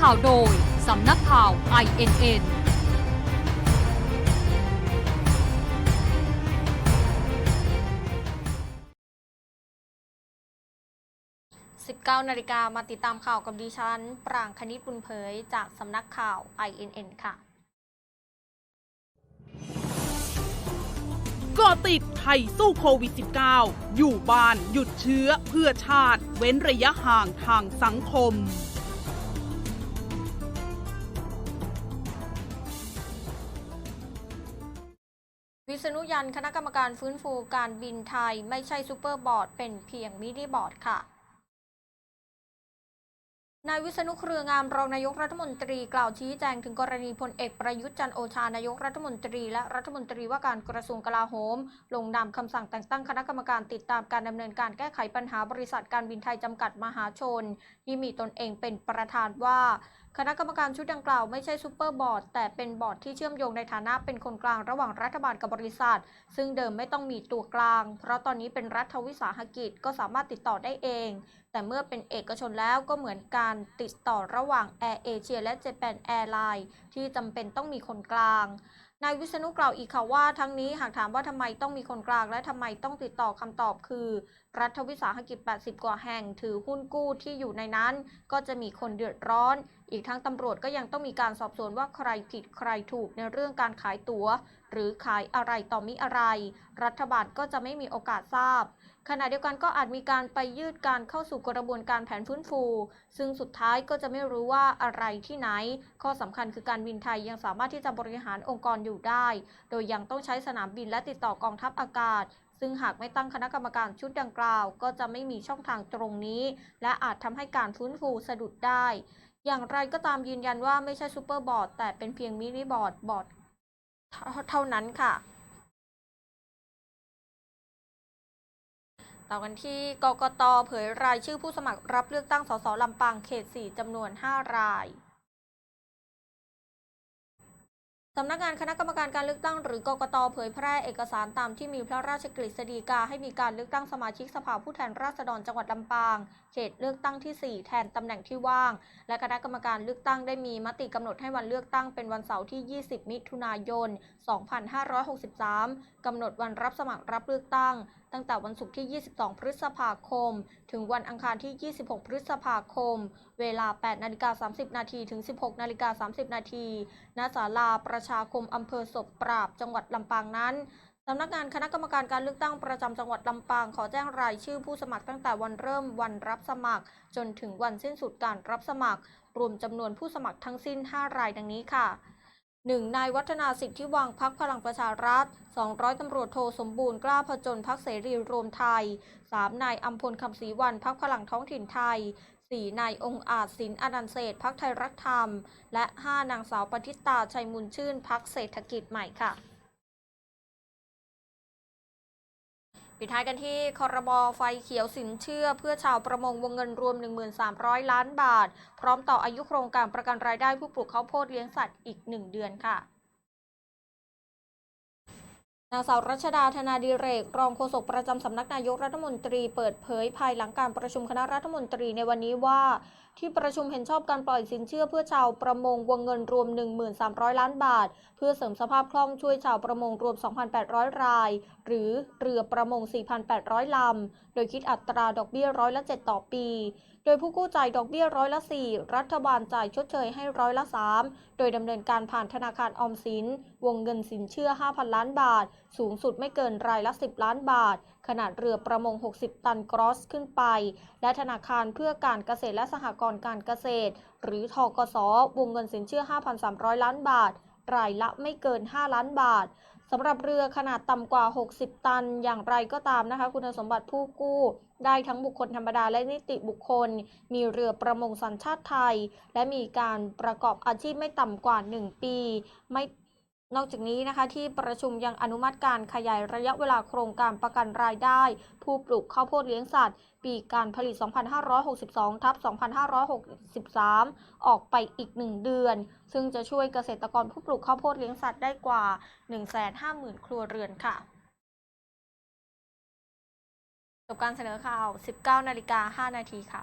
ข่าวโดย สำนักข่าว INN 19นาฬิกามาติดตามข่าวกับดิฉัน ปรางคณิตบุญเผย จากสำนักข่าว INN ค่ะกาะติดไทยสู้โควิด -19 อยู่บ้านหยุดเชื้อเพื่อชาติ เว้นระยะห่างทางสังคม วิษณุยันคณะกรรมการฟื้นฟูการบินไทย ไม่ใช่ซูเปอร์บอร์ดเป็นเพียงมินิบอร์ดค่ะ นายวิษณุเครืองามรองนายกรัฐมนตรีกล่าวชี้แจงถึงกรณีพลเอกประยุทธ์จันโอชานายกรัฐมนตรี และรัฐมนตรีว่าการกระทรวงกลาโหม ลงนามคำสั่งแต่งตั้งคณะกรรมการติดตามการดำเนินการแก้ไขปัญหาบริษัทการบินไทยจำกัดมหาชน ที่มีตนเองเป็นประธานว่า คณะกรรมการชุดดังกล่าวไม่ใช่ซูเปอร์บอร์ดแต่เป็นบอร์ดที่เชื่อมโยงในฐานะเป็นคนกลางระหว่างรัฐบาลกับบริษัท ซึ่งเดิมไม่ต้องมีตัวกลาง เพราะตอนนี้เป็นรัฐวิสาหกิจก็สามารถติดต่อได้เอง แต่เมื่อเป็นเอกชนแล้วก็เหมือนการติดต่อระหว่างแอร์เอเชียและเจแปนแอร์ไลน์ที่จำเป็นต้องมีคนกลางนายวิษณุกล่าวอีกค่ะว่าทั้งนี้หากถามว่าทำไมต้องมีคนกลางและทำไมต้องติดต่อคำตอบคือ รัฐวิสาหกิจ 80 กว่าแห่งถือหุ้นกู้ที่อยู่ในนั้น ก็จะมีคนเดือดร้อน อีกทั้งตำรวจก็ยังต้องมีการสอบสวนว่าใครผิดใครถูกในเรื่องการขายตั๋ว หรือขายอะไรต่อมิอะไร รัฐบาลก็จะไม่มีโอกาสทราบ ขณะเดียวกันก็อาจมีการไปยืดการเข้าสู่กระบวนการแผนฟื้นฟู ซึ่งสุดท้ายก็จะไม่รู้ว่าอะไรที่ไหน ข้อสำคัญคือการบินไทยยังสามารถที่จะบริหารองค์กรอยู่ได้ โดยยังต้องใช้สนามบินและติดต่อกองทัพอากาศ ซึ่งหากไม่ตั้งคณะกรรมการชุดดังกล่าว ก็จะไม่มีช่องทางตรงนี้ และอาจทำให้การฟื้นฟูสะดุดได้ อย่างไรก็ตามยืนยันว่าไม่ใช่ซูเปอร์บอร์ดแต่เป็นเพียงมินิบอร์ดบอร์ดเท่านั้นค่ะ ต่อกันที่กกตเผยรายชื่อผู้สมัครรับเลือกตั้งสสลำปางเขต 4 จำนวน 5 รายสำนักงานคณะกรรมการการเลือกตั้งหรือกกตเผยแพร่เอกสารตามที่มีพระราชกฤษฎีกาให้มีการเลือกตั้งสมาชิกสภาผู้แทนราษฎรจังหวัดลำปาง เขตเลือกตั้งที่ 4 แทนตำแหน่งที่ว่าง และคณะกรรมการเลือกตั้งได้มีมติกำหนดให้วันเลือกตั้งเป็นวันเสาร์ที่ 20 มิถุนายน 2563 กำหนดวันรับสมัครรับเลือกตั้งตั้งแต่วันศุกร์ที่ 22 พฤษภาคม ถึงวันอังคารที่ 26 พฤษภาคม เวลา 8 นาฬิกา 30 นาทีถึง 16 นาฬิกา 30 นาทีณศาลาประชาคมอำเภอศพปราบ จังหวัดลำปางนั้นสำนักงานคณะกรรมการการเลือกตั้งประจำจังหวัดลำปางขอแจ้งรายชื่อผู้สมัครตั้งแต่วันเริ่มวันรับสมัคร จนถึงวันสิ้นสุดการรับสมัคร รวมจำนวนผู้สมัครทั้งสิ้น 5 รายดังนี้ค่ะ 1. นายวัฒนาสิทธิวังพักพลังประชารัฐ 200 ตำรวจโทสมบูรณ์กล้าผจญพักเสรีรวมไทย 3. นายอัมพลคำศรีวันพักพลังท้องถิ่นไทย 4. นายองอาจสินอนันตเศษพักไทยรักธรรม และ 5. นางสาวปฏิตาชัยมุนชื่นพักเศรษฐกิจใหม่ค่ะ ปิดท้ายกันที่คอรบอไฟเขียวสินเชื่อเพื่อชาวประมงวงเงินรวม 1,300 ล้านบาท พร้อมต่ออายุโครงการประกันรายได้ผู้ปลูกข้าวโพดเลี้ยงสัตว์อีก 1 เดือนค่ะ นางสาวรัชดาธนาดิเรก รองโฆษกประจำสำนักนายกรัฐมนตรีเปิดเผยภายหลังการประชุมคณะรัฐมนตรีในวันนี้ว่า ที่ประชุมเห็นชอบการปล่อยสินเชื่อเพื่อชาวประมงวงเงินรวม 1,300 ล้านบาท เพื่อเสริมสภาพคล่องช่วยชาวประมงรวม 2,800 ราย หรือเรือประมง 4,800 ลำ โดยคิดอัตราดอกเบี้ยร้อยละ 7 ต่อปี ดยผู้กู้จ่ายดอกเบี้ยร้อยละ 4 รัฐบาลจ่ายชดเชยให้ร้อยละ 3 โดยดำเนินการผ่านธนาคารออมสิน วงเงินสินเชื่อ 5,000 ล้านบาท สูงสุดไม่เกินรายละ 10 ล้านบาท ขนาดเรือประมง 60 ตันกรอสขึ้นไป และธนาคารเพื่อการเกษตรและสหกรณ์การเกษตร หรือทกสวงเงินสินเชื่อ 5,300 ล้านบาทรายละไม่เกิน 5 ล้านบาท สำหรับเรือขนาดต่ำกว่า 60 ตัน อย่างไรก็ตามนะคะ คุณสมบัติผู้กู้ ได้ทั้งบุคคลธรรมดาและนิติบุคคล มีเรือประมงสัญชาติไทย และมีการประกอบอาชีพไม่ต่ำกว่า 1 ปี ไม่ นอกจากนี้นะคะที่ประชุมยังอนุมัติการขยายระยะเวลาโครงการประกันรายได้ ผู้ปลูกข้าวโพดเลี้ยงสัตว์ ปีการผลิต 2562 ทับ 2563 ออกไปอีก 1 เดือน ซึ่งจะช่วยเกษตรกรผู้ปลูกข้าวโพดเลี้ยงสัตว์ได้กว่า 150,000 ครัวเรือนค่ะจบการเสนอข่าว 19 นาฬิกา 5 นาทีค่ะ